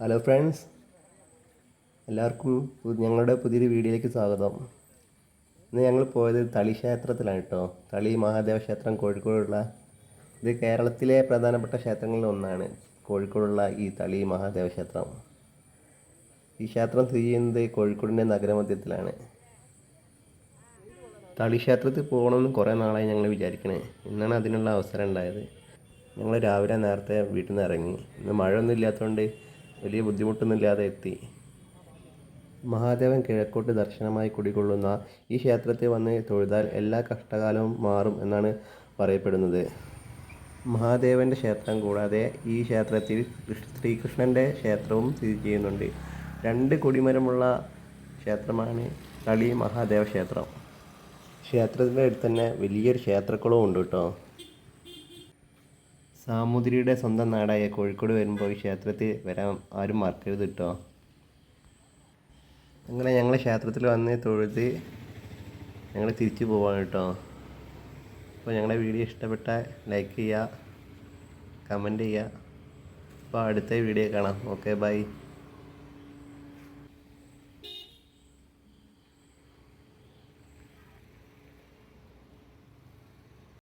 Hello friends എല്ലാവർക്കും ഞങ്ങളുടെ പുതിയൊരു വീഡിയോയിലേക്ക് സ്വാഗതം. ഇന്ന് ഞങ്ങൾ പോയത് തളി ക്ഷേത്രത്തിലാണ് കേട്ടോ തളി മഹാദേവ ക്ഷേത്രം കോഴിക്കോടുള്ള ഇത് കേരളത്തിലെ പ്രധാനപ്പെട്ട ക്ഷേത്രങ്ങളിൽ ഒന്നാണ് കോഴിക്കോടുള്ള ഈ തളി മഹാദേവ ക്ഷേത്രം. ഈ ക്ഷേത്രം സ്ഥിതി ചെയ്യുന്നത് കോഴിക്കോടിന്റെ നഗരമധ്യത്തിലാണ്. തളി ക്ഷേത്രത്തിൽ പോകണമെന്ന് കുറേ നാളായി ഞങ്ങൾ വിചാരിക്കണേ. ഇന്നാണ് അതിനുള്ള അവസരം ഉണ്ടായത്. ഞങ്ങൾ രാവിലെ നേരത്തെ വീട്ടിൽ നിന്ന് ഇറങ്ങി. ഇന്ന് മഴയൊന്നും ഇല്ലാത്തതുകൊണ്ട് വലിയ ബുദ്ധിമുട്ടൊന്നുമില്ലാതെ എത്തി. മഹാദേവൻ കിഴക്കോട്ട് ദർശനമായി കുടികൊള്ളുന്ന ഈ ക്ഷേത്രത്തിൽ വന്ന് തൊഴുതാൽ എല്ലാ കഷ്ടകാലവും മാറും എന്നാണ് പറയപ്പെടുന്നത്. മഹാദേവന്റെ ക്ഷേത്രം കൂടാതെ ഈ ക്ഷേത്രത്തിൽ കൃഷ്- ശ്രീകൃഷ്ണന്റെ ക്ഷേത്രവും സ്ഥിതി ചെയ്യുന്നുണ്ട്. രണ്ട് കൊടിമരമുള്ള ക്ഷേത്രമാണ് തളി മഹാദേവ ക്ഷേത്രം. ക്ഷേത്രത്തിന്റെ അടുത്ത് തന്നെ വലിയൊരു ക്ഷേത്രക്കുളവും ഉണ്ട് കേട്ടോ. സാമൂതിരിയുടെ സ്വന്തം നാടായ കോഴിക്കോട് വരുമ്പോൾ ഈ ക്ഷേത്രത്തിൽ വരാൻ ആരും മറക്കരുത് കേട്ടോ അങ്ങനെ ഞങ്ങൾ ക്ഷേത്രത്തിൽ വന്ന് തൊഴുത് ഞങ്ങൾ തിരിച്ചു പോവാണ് കേട്ടോ അപ്പോൾ ഞങ്ങളുടെ വീഡിയോ ഇഷ്ടപ്പെട്ട ലൈക്ക് ചെയ്യുക കമന്റ് ചെയ്യുക അപ്പോൾ അടുത്ത വീഡിയോ കാണാം. Okay bye